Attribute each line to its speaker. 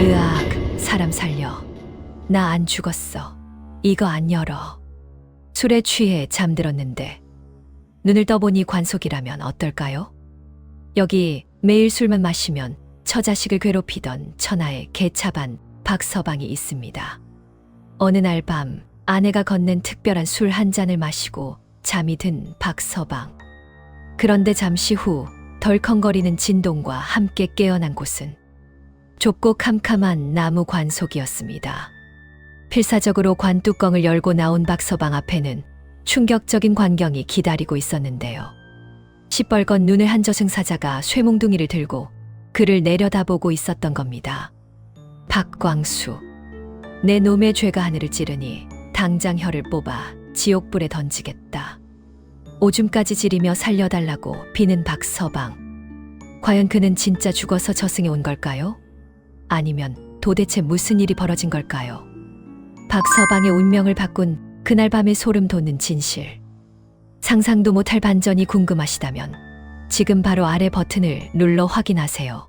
Speaker 1: 으악, 사람 살려. 나 안 죽었어. 이거 안 열어. 술에 취해 잠들었는데 눈을 떠보니 관속이라면 어떨까요? 여기 매일 술만 마시면 처자식을 괴롭히던 천하의 개차반 박서방이 있습니다. 어느 날 밤 아내가 건넨 특별한 술 한 잔을 마시고 잠이 든 박서방. 그런데 잠시 후 덜컹거리는 진동과 함께 깨어난 곳은 좁고 캄캄한 나무 관속이었습니다. 필사적으로 관뚜껑을 열고 나온 박서방 앞에는 충격적인 광경이 기다리고 있었는데요. 시뻘건 눈을 한 저승 사자가 쇠몽둥이를 들고 그를 내려다보고 있었던 겁니다. 박광수. 내 놈의 죄가 하늘을 찌르니 당장 혀를 뽑아 지옥불에 던지겠다. 오줌까지 지리며 살려달라고 비는 박서방. 과연 그는 진짜 죽어서 저승에 온 걸까요? 아니면 도대체 무슨 일이 벌어진 걸까요? 박서방의 운명을 바꾼 그날 밤에 소름 돋는 진실. 상상도 못할 반전이 궁금하시다면 지금 바로 아래 버튼을 눌러 확인하세요.